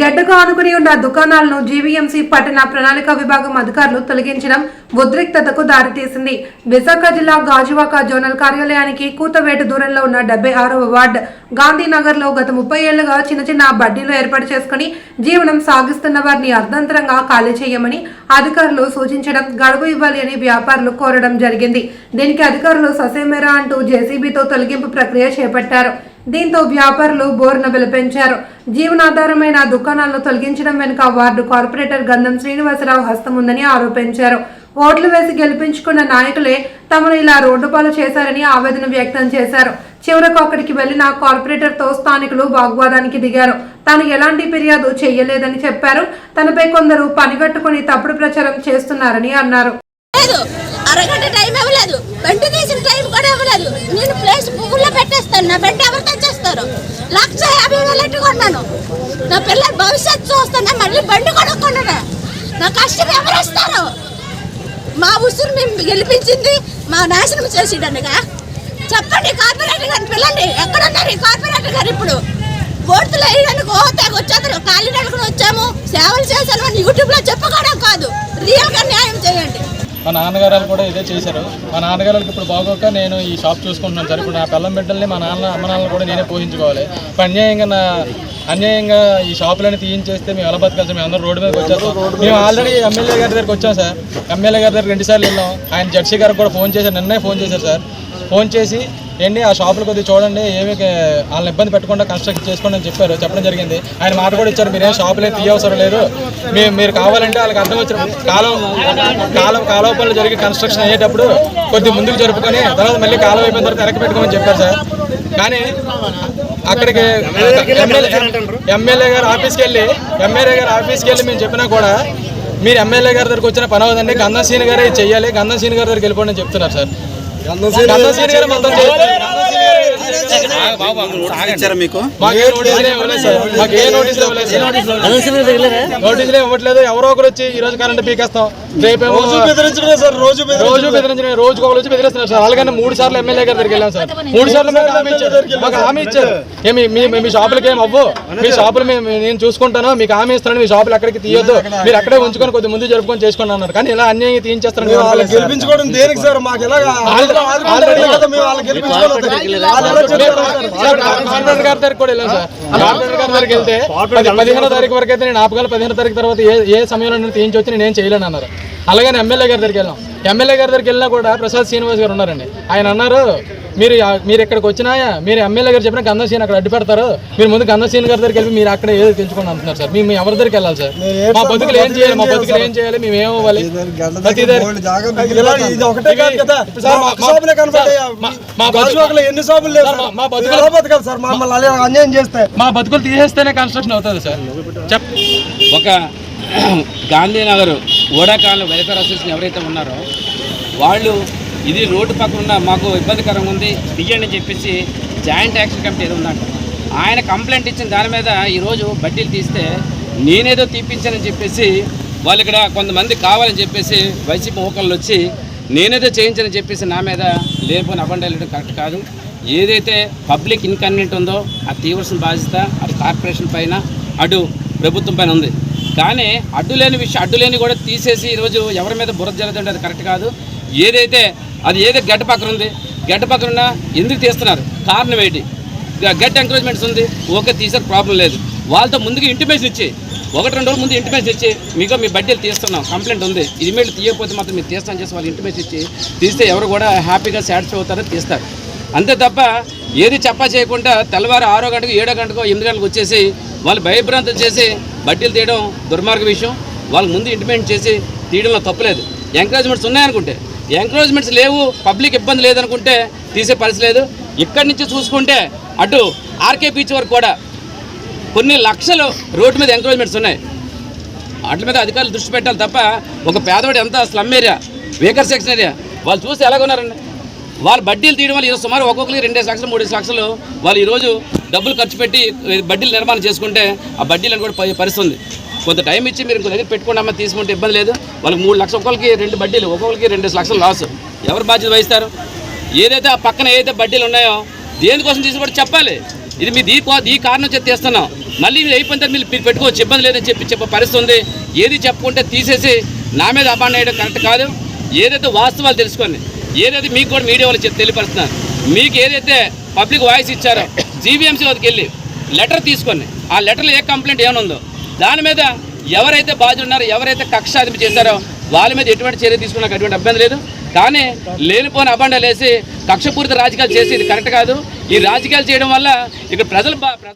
గడ్డకు ఆనుకుని ఉన్న దుకాణాలను జీవీఎంసీ పట్టణ ప్రణాళిక విభాగం అధికారులు తొలగించడం ఉద్రిక్తతకు దారితీసింది. విశాఖ జిల్లా గాజువాక జోనల్ కార్యాలయానికి కూతవేటు దూరంలో ఉన్న డెబ్బై ఆరవ వార్డ్ గాంధీనగర్లో గత ముప్పై ఏళ్ళుగా చిన్న చిన్న బడ్డీలు ఏర్పాటు చేసుకుని జీవనం సాగిస్తున్న వారిని అర్ధంతరంగా ఖాళీ చేయమని అధికారులు సూచించడం గడువు ఇవ్వాలి అని వ్యాపారులు కోరడం జరిగింది. దీనికి అధికారులు ససేమేరా అంటూ జేసీబీతో తొలగింపు ప్రక్రియ చేపట్టారు. దీంతో వ్యాపారులు బోర్న విలపించారు. జీవనాధారమైన దుకాణాలను తొలగించడం వెనుక వార్డు కార్పొరేటర్ గంధం శ్రీనివాసరావు హస్తం ఉందని ఆరోపించారు. ఓట్లు వేసి గెలిపించుకున్న నాయకులే తమను ఇలా రోడ్డు పాలు చేశారని ఆవేదన వ్యక్తం చేశారు. చివరకు అక్కడికి వెళ్ళిన కార్పొరేటర్తో స్థానికులు వాగ్వాదానికి దిగారు. తాను ఎలాంటి ఫిర్యాదు చేయలేదని చెప్పారు. తనపై కొందరు పనిగట్టుకుని తప్పుడు ప్రచారం చేస్తున్నారని అన్నారు. అరగంట టైం ఇవ్వలేదు. బండి తీసిన టైం కూడా ఇవ్వలేదు. నేను ప్లేస్ పువ్వుల్లో పెట్టేస్తాను నా బండి ఎవరు తెచ్చేస్తారు లక్ష యాభై వేలు ఎట్టు కొన్నాను. నా పిల్లల భవిష్యత్తు చూస్తున్నా మళ్ళీ బండి కొనుక్కున్నాను నా కష్టం ఎవరు ఇస్తారు? మా ఉసురు మేము గెలిపించింది మా నాశనం చేసిండనుగా చెప్పండి కార్పొరేటర్ గారిని పిల్లండి ఎక్కడున్నారు ఈ కార్పొరేటర్ గారు ఇప్పుడు? ఓట్లు వేయడానికి ఓతాకు తెగ వచ్చేద్దరు ఖాళీ నడుకుని వచ్చాము సేవలు చేశాను అని యూట్యూబ్లో చెప్పుకోవడం కాదు. రియల్గా న్యాయం చేయండి. మా నాన్నగారు కూడా ఇదే చేశారు. మా నాన్నగారికి ఇప్పుడు బాగోక నేను ఈ షాప్ చూసుకుంటున్నాను సార్ ఇప్పుడు నా పిల్లం బిడ్డల్ని మా నాన్న అమ్మ నాన్నలు కూడా నేనే పోషించుకోవాలి. ఇప్పుడు అన్యాయంగా నా అన్యాయంగా ఈ షాపులని తీయించేస్తే మేము ఎలా బతకాలి మేము అందరూ రోడ్డు మీదకి వచ్చేస్తాం. మేము ఆల్రెడీ ఎమ్మెల్యే గారి దగ్గరికి వచ్చాం సార్. ఎమ్మెల్యే గారి దగ్గర రెండుసార్లు వెళ్ళాం. ఆయన జడ్సీ గారికి కూడా ఫోన్ చేశారు. నిన్నే ఫోన్ చేశారు సార్. ఫోన్ చేసి ఏంటి ఆ షాపులు కొద్దిగా చూడండి ఏమి వాళ్ళని ఇబ్బంది పెట్టకుండా కన్స్ట్రక్ట్ చేసుకోండి అని చెప్పారు. చెప్పడం జరిగింది. ఆయన మాట కూడా ఇచ్చారు మీరేం షాపులు ఏం తీయవసరం లేదు. మీ మీరు కావాలంటే వాళ్ళకి అర్థం వచ్చిన కాలం కాలం కాలువ పనులు జరిగి కన్స్ట్రక్షన్ అయ్యేటప్పుడు కొద్ది ముందుకు జరుపుకొని తర్వాత మళ్ళీ కాలువ అయిపోయిన తర్వాత వెనక్కి పెట్టుకోమని చెప్పారు సార్. కానీ అక్కడికి ఎమ్మెల్యే ఎమ్మెల్యే గారు ఆఫీస్కి వెళ్ళి ఎమ్మెల్యే గారు ఆఫీస్కి వెళ్ళి మేము చెప్పినా కూడా మీరు ఎమ్మెల్యే గారి దగ్గరకు వచ్చిన పని అవుదండి గంధం సీని గారే చెయ్యాలి. గంధం సీని గారి దగ్గరికి వెళ్ళిపోండి చెప్తున్నారు సార్. గంధం సీని గారు మొత్తం చేస్తారు. ఇచ్చారా మీకు? నోటీసులు ఇవ్వట్లేదు. ఎవరో ఒకరు వచ్చి ఈ రోజు కరెంట్ పీకేస్తాం. సార్ రోజు రోజు బెదిరించిన రోజు ఒకరు వచ్చి బెదిరిస్తున్నారు సార్. అలాగని మూడు సార్లు ఎమ్మెల్యే గారి దగ్గరికి వెళ్ళాం సార్. మూడు సార్లు మాకు హామీ ఇచ్చారు. మాకు హామీ ఇచ్చారు. ఏమి మీ షాపులకి ఏం అవ్వు? మీ షాపులు మేము నేను చూసుకుంటాను. మీకు హామీ ఇస్తాను మీ షాపులు అక్కడికి తీయొద్దు. మీరు అక్కడే ఉంచుకొని కొద్ది ముందు జరుపుకొని చేసుకోండి అన్నారు. కానీ ఇలా అన్యాయం సార్. గెలిపించుకోవడం దేనికి సార్? మాకు ఎలా కార్పొరేటర్ గారి దగ్గరికి కూడా సార్. కార్పొరేటర్ గారి దగ్గరికి వెళ్తే పది- పదిహేనో తారీఖు వరకు అయితే నేను ఆపగల పదిహేనో తారీఖు తర్వాత ఏ ఏ సమయంలో నేను తీయించొచ్చి నేను చేయలేను అన్నారు అలాగే ఎమ్మెల్యే గారి దగ్గరికి వెళ్ళాం. ఎమ్మెల్యే గారి దగ్గరికి వెళ్ళినా కూడా ప్రసాద్ శ్రీనివాస్ గారు ఉన్నారండి. ఆయన అన్నారు మీరు మీరు ఇక్కడికి వచ్చినా మీరు ఎమ్మెల్యే గారు చెప్పిన గంధం సీన్ అక్కడ అడ్డు పెడతారు మీరు ముందు గంధం సీన్ గారి దగ్గరికి వెళ్ళి మీరు అక్కడ ఏదో తెలుసుకోండి అంటున్నారు సార్. మేము ఎవరి దగ్గరికి వెళ్ళాలి సార్? మా బతుకులు ఏం చేయాలి? మా బతుకులు ఏం చేయాలి? మేము ఏం చేస్తే. మా బతుకులు తీసేస్తేనే కన్స్ట్రక్షన్ అవుతుంది సార్. చెప్ ఒక గాంధీనగర్ ఓడాకాలంలో వెల్ఫేర్ అసోసియేషన్ ఎవరైతే ఉన్నారో వాళ్ళు ఇది రోడ్డు పక్కన ఉన్న మాకు ఇబ్బందికరంగా ఉంది తీయండి అని చెప్పేసి జాయింట్ యాక్షన్ కమిటీ ఏదో ఉందంట. ఆయన కంప్లైంట్ ఇచ్చిన దాని మీద ఈరోజు బడ్డీలు తీస్తే నేనేదో తీపించానని చెప్పేసి వాళ్ళు ఇక్కడ కొంతమంది కావాలని చెప్పేసి వైసీపీ ఓకళ్ళు వచ్చి నేనేదో చేయించని చెప్పేసి నా మీద లేకపోయిన అబండాలు కరెక్ట్ కాదు. ఏదైతే పబ్లిక్ ఇన్కన్వీనియంట్ ఉందో అది తీవ్రసిన బాధ్యత అటు కార్పొరేషన్ పైన అటు ప్రభుత్వం పైన ఉంది. కానీ అడ్డు లేని విషయం అడ్డులేని కూడా తీసేసి ఈరోజు ఎవరి మీద బురద జరుగుతుంటే అది కరెక్ట్ కాదు. ఏదైతే అది ఏదైతే గడ్డ పక్కన ఉంది గడ్డ పక్కన ఉన్న ఎందుకు తీస్తున్నారు? కారణం ఏంటి? గడ్డ ఎంకరేజ్మెంట్స్ ఉంది ఓకే తీసారు ప్రాబ్లం లేదు. వాళ్ళతో ముందుగా ఇంటిమేషన్ ఇచ్చి ఒకటి రెండు రోజులు ముందు ఇంటిమేషన్ ఇచ్చి మీకు మీ బడ్డీలు తీస్తున్నాం కంప్లైంట్ ఉంది ఇమేల్ తీయకపోతే మాత్రం మీరు తీస్తాం చేసి వాళ్ళు ఇంటిమేషన్ ఇచ్చి తీస్తే ఎవరు కూడా హ్యాపీగా సాటిస్ఫై అవుతారో తీస్తారు. అంతే తప్ప ఏది చెప్పా చేయకుండా తెల్లవారు ఆరో గంటకు ఏడో గంటకు ఎనిమిది గంటలకు వచ్చేసి వాళ్ళు భయభ్రాంతం చేసి బట్టీలు తీయడం దుర్మార్గ విషయం. వాళ్ళకి ముందు ఇంటిమేట్ చేసి తీయడంలో తప్పలేదు. ఎంకరేజ్మెంట్స్ ఉన్నాయనుకుంటే ఎంకరేజ్మెంట్స్ లేవు పబ్లిక్ ఇబ్బంది లేదనుకుంటే తీసే పరిస్థితి లేదు. ఇక్కడి నుంచి చూసుకుంటే అటు ఆర్కే బీచ్ వరకు కూడా కొన్ని లక్షలు రోడ్డు మీద ఎంకరేజ్మెంట్స్ ఉన్నాయి. వాటి మీద అధికారులు దృష్టి పెట్టాలి తప్ప ఒక పేదవాడు ఎంత slum area weaker section area వాళ్ళు చూసి ఎలాగున్నారండి? వాళ్ళు బడ్డీలు తీయడం వల్ల ఈరోజు సుమారు ఒక్కొక్కరికి రెండేసి లక్షలు మూడేసి లక్షలు వాళ్ళు ఈరోజు డబ్బులు ఖర్చు పెట్టి బడ్డీలు నిర్మాణం చేసుకుంటే ఆ బడ్డీలను కూడా పరిస్థితి పరిస్థితుంది కొంత టైం ఇచ్చి మీరు ఇంకో దగ్గర పెట్టుకున్నామా తీసుకుంటే ఇబ్బంది లేదు. వాళ్ళకి మూడు లక్షలు ఒక్కొక్కరికి రెండు బడ్డీలు ఒక్కొక్కరికి రెండేసి లక్షలు లాస్ ఎవరు బాధ్యత వహిస్తారు? ఏదైతే ఆ పక్కన ఏదైతే బడ్డీలు ఉన్నాయో దేనికోసం తీసుకుంటే చెప్పాలి. ఇది మీ దీ ఈ కారణం చేతి తీస్తున్నాం. మళ్ళీ ఇది అయిపోయిన తర్వాత మీరు మీరు పెట్టుకోవచ్చు ఇబ్బంది లేదని చెప్పి చెప్పే పరిస్థితి ఉంది. ఏది చెప్పుకుంటే తీసేసి నా మీద అపాండ్ అయ్యడం కరెక్ట్ కాదు. ఏదైతే వాస్తవాలు తెలుసుకోండి. ఏదైతే మీకు కూడా మీడియా వాళ్ళు చెప్పి తెలియపరుస్తున్నారు. మీకు ఏదైతే పబ్లిక్ వాయిస్ ఇచ్చారో జీవీఎంసీ వద్దకు వెళ్ళి లెటర్ తీసుకొని ఆ లెటర్లో ఏ కంప్లైంట్ ఏమనుందో దాని మీద ఎవరైతే బాధ్యులు ఉన్నారో ఎవరైతే కక్ష సాధింపు చేశారో వాళ్ళ మీద ఎటువంటి చర్య తీసుకున్నాక అటువంటి ఇబ్బంది లేదు. కానీ లేనిపోని అబండాలు వేసి కక్షపూరిత రాజకీయాలు చేసి ఇది కరెక్ట్ కాదు. ఈ రాజకీయాలు చేయడం వల్ల ఇక్కడ ప్రజలు బా-